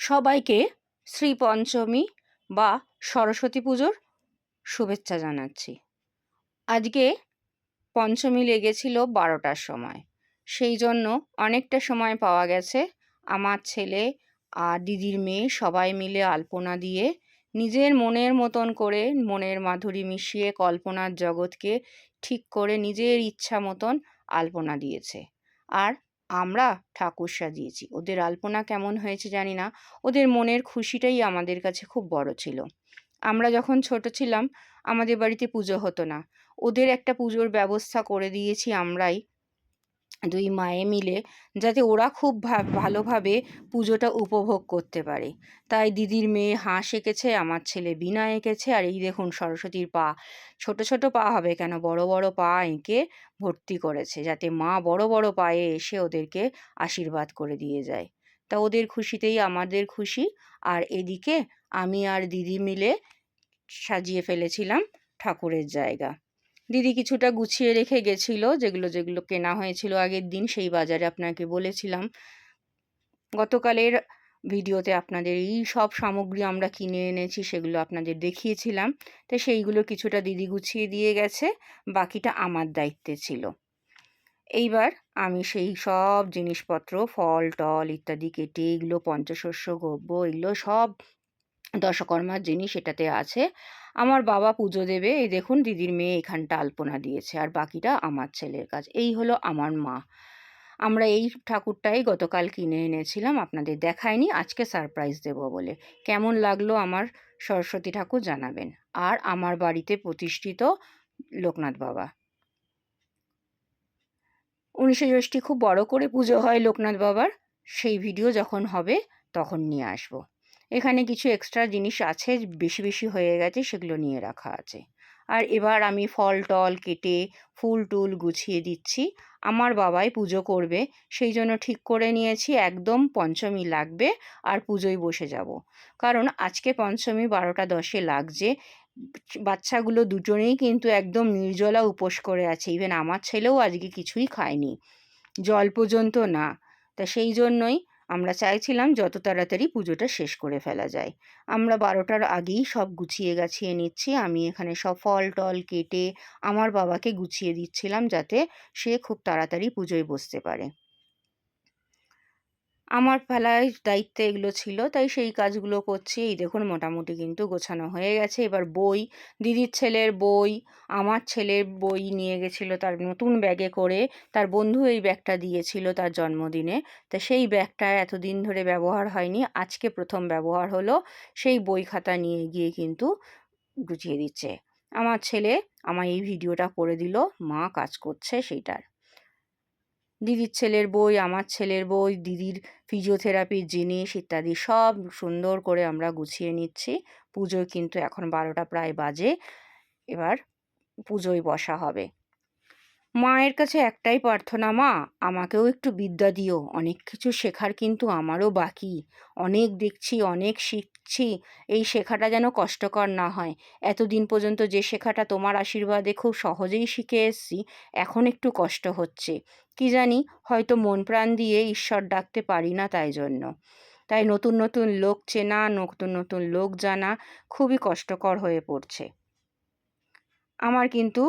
সবাইকে শ্রী পঞ্চমী বা সরস্বতী পুজোর শুভেচ্ছা জানাচ্ছি। আজকে পঞ্চমী লেগেছিল বারোটার সময়। সেই জন্য অনেকটা সময় পাওয়া গেছে। আমার ছেলে আর দিদির মেয়ে সবাই মিলে আলপনা দিয়ে নিজের মনের মতন করে, মনের মাধুরী মিশিয়ে কল্পনার জগৎকে ঠিক করে নিজের ইচ্ছা মতন আলপনা দিয়েছে। আর আমরা ঠাকুর সাজিয়েছি। ওদের আলপনা কেমন হয়েছে জানি না। ওদের মনের খুশিটাই আমাদের কাছে খুব বড় ছিল। আমরা যখন ছোট ছিলাম, আমাদের বাড়িতে পুজো হতো না। ওদের একটা পুজোর ব্যবস্থা করে দিয়েছি আমরাই। দুই মায়ে মিলে যাতে ওরা খুব ভালোভাবে পুজোটা উপভোগ করতে পারে। তাই দিদির মেয়ে হাঁস এঁকেছে, আমার ছেলে বিনা এঁকেছে, আর এই দেখুন সরস্বতীর পা। ছোট ছোট পা হবে কেন? বড় বড় পা এঁকে ভর্তি করেছে যাতে মা বড় বড় পায়ে এসে ওদেরকে আশীর্বাদ করে দিয়ে যায়। তা ওদের খুশিতেই আমাদের খুশি। আর এদিকে আমি আর দিদি মিলে সাজিয়ে ফেলেছিলাম ঠাকুরের জায়গা। দিদি কিছুটা গুছিয়ে রেখে গেছিল যেগুলো যেগুলো কেনা হয়েছিল আগের দিন, সেই বাজারে আপনাকে বলেছিলাম। গতকালের ভিডিওতে আপনাদের এই সব সামগ্রী আমরা কিনে এনেছি, সেগুলো আপনাদের দেখিয়েছিলাম। তো সেইগুলো কিছুটা দিদি গুছিয়ে দিয়ে গেছে, বাকিটা আমার দায়িত্বে ছিল। এইবার আমি সেই সব জিনিসপত্র, ফল, টল ইত্যাদি কেটে, এগুলো পঞ্চশস্য গব্য এগুলো সব দশকর্মার জিনিস সেটাতে আছে। আমার বাবা পুজো দেবে, এই দেখুন দিদির মেয়ে এখানটা আলপনা দিয়েছে আর বাকিটা আমার ছেলের কাজ। এই হলো আমার মা। আমরা এই ঠাকুরটাই গতকাল কিনে এনেছিলাম, আপনাদের দেখায়নি, আজকে সারপ্রাইজ দেব বলে। কেমন লাগল আমার সরস্বতী ঠাকুর জানাবেন। আর আমার বাড়িতে প্রতিষ্ঠিত লোকনাথ বাবা। উনিশে জ্যৈষ্ঠী খুব বড় করে পুজো হয় লোকনাথ বাবার। সেই ভিডিও যখন হবে তখন নিয়ে আসব। এখানে কিছু এক্সট্রা জিনিস আছে বেশি বেশি হয়ে গেছে, সেগুলো নিয়ে রাখা আছে। আর এবার আমি ফল, টল কেটে ফুল, টুল গুছিয়ে দিচ্ছি। আমার বাবাই পুজো করবে, সেই জন্য ঠিক করে নিয়েছি, একদম পঞ্চমী লাগবে আর পুজোয় বসে যাব। কারণ আজকে পঞ্চমী, বারোটা দশে লাগছে। বাচ্চাগুলো দুজনেই কিন্তু একদম নির্জলা উপোস করে আছে। ইভেন আমার ছেলেও আজকে কিছুই খায়নি। জল পর্যন্ত না। তা সেই জন্যই আমরা চাইছিলাম যত তাড়াতাড়ি পুজোটা শেষ করে ফেলা যায়। আমরা বারোটার আগেই সব গুছিয়ে গাছিয়ে নিচ্ছি। আমি এখানে সব ফল টল কেটে আমার বাবাকে গুছিয়ে দিচ্ছিলাম যাতে সে খুব তাড়াতাড়ি পুজোয় বসতে পারে। আমার ফেলায় দায়িত্ব এগুলো ছিল। তাই সেই কাজগুলো করছি। এই দেখুন মোটামুটি কিন্তু গোছানো হয়ে গেছে। এবার বই, দিদির ছেলের বই, আমার ছেলের বই নিয়ে গেছিল তার নতুন ব্যাগে করে। তার বন্ধু এই ব্যাগটা দিয়েছিল তার জন্মদিনে। তা সেই ব্যাগটা এতদিন ধরে ব্যবহার হয়নি। আজকে প্রথম ব্যবহার হলো। সেই বই খাতা নিয়ে গিয়ে কিন্তু গুছিয়ে দিচ্ছে। আমার ছেলে আমার এই ভিডিওটা করে দিল। মা কাজ করছে সেইটার। দিদির ছেলের বই, আমার ছেলের বই, দিদির ফিজিওথেরাপির জিনিস ইত্যাদি সব সুন্দর করে আমরা গুছিয়ে নিচ্ছি। পুজোয় কিন্তু এখন বারোটা প্রায় বাজে। এবার পুজোয় বসা হবে। মায়ের কাছে একটাই প্রার্থনা, মা, আমাকেও একটু বিদ্যা দিও। অনেক কিছু শেখার কিন্তু আমারও বাকি। অনেক দেখছি, অনেক শিখছি। এই শেখাটা যেন কষ্টকর না হয়। এতদিন পর্যন্ত যে শেখাটা তোমার আশীর্বাদে খুব সহজেই শিখে এসছি, এখন একটু কষ্ট হচ্ছে। কি জানি, হয়তো মন প্রাণ দিয়ে ঈশ্বর ডাকতে পারি না তাই জন্য। তাই নতুন নতুন লোক চেনা, নতুন নতুন লোক জানা খুবই কষ্টকর হয়ে পড়ছে। আমার কিন্তু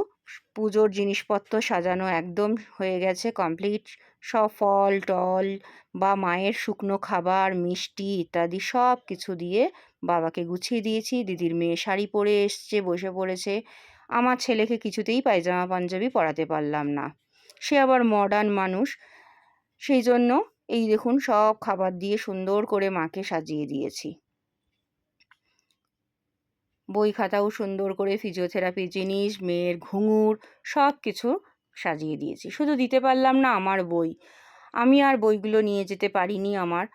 পুজোর জিনিসপত্র সাজানো একদম হয়ে গেছে কমপ্লিট সব ফল, টল বা মায়ের শুকনো খাবার, মিষ্টি ইত্যাদি সব কিছু দিয়ে বাবাকে গুছিয়ে দিয়েছি। দিদির মেয়ে শাড়ি পরে এসছে, বসে পড়েছে। আমার ছেলেকে কিছুতেই পায়জামা পাঞ্জাবি পরাতে পারলাম না। সে আবার মডার্ন মানুষ। সেই জন্য এই দেখুন সব খাবার দিয়ে সুন্দর করে মাকে সাজিয়ে দিয়েছি। বই খাতাও সুন্দর করে ফিজিওথেরাপির জিনিস, মেয়ের ঘুঙুর সব কিছু সাজিয়ে দিয়েছি। শুধু দিতে পারলাম না আমার বই। আমি আর বইগুলো নিয়ে যেতে পারিনি আমার।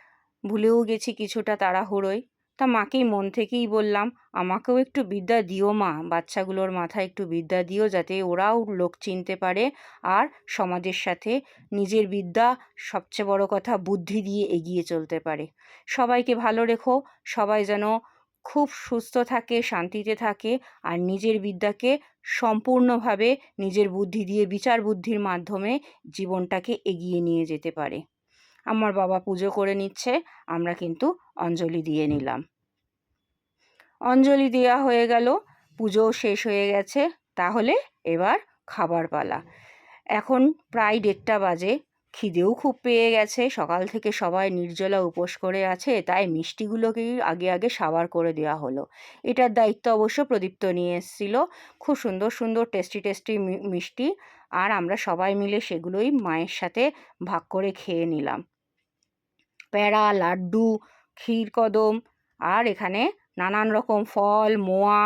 ভুলেও গেছি কিছুটা তাড়াহুড়োয়। তা মাকেই মন থেকেই বললাম, আমাকেও একটু বিদ্যা দিও মা। বাচ্চাগুলোর মাথায় একটু বিদ্যা দিও যাতে ওরাও লোক চিনতে পারে আর সমাজের সাথে নিজের বিদ্যা সবচেয়ে বড় কথা বুদ্ধি দিয়ে এগিয়ে চলতে পারে। সবাইকে ভালো রেখো। সবাই যেন খুব সুস্থ থাকে, শান্তিতে থাকে আর নিজের বিদ্যাকে সম্পূর্ণভাবে নিজের বুদ্ধি দিয়ে বিচার বুদ্ধির মাধ্যমে জীবনটাকে এগিয়ে নিয়ে যেতে পারে। আমার বাবা পুজো করে নিচ্ছে, আমরা কিন্তু অঞ্জলি দিয়ে নিলাম। অঞ্জলি দেওয়া হয়ে গেল পুজোও শেষ হয়ে গেছে, তাহলে এবার খাবার পালা। এখন প্রায় দেড়টা বাজে খিদেও খুব পেয়ে গেছে। সকাল থেকে সবাই নির্জলা উপোস করে আছে, তাই মিষ্টিগুলোকেই আগে আগে সাবার করে দেওয়া হলো। এটার দায়িত্ব অবশ্য প্রদীপ্ত নিয়ে এসেছিল। খুব সুন্দর সুন্দর টেস্টি টেস্টি মিষ্টি। আর আমরা সবাই মিলে সেগুলোই মায়ের সাথে ভাগ করে খেয়ে নিলাম। প্যাড়া লাড্ডু, ক্ষীর কদম, আর এখানে নানান রকম ফল, মোয়া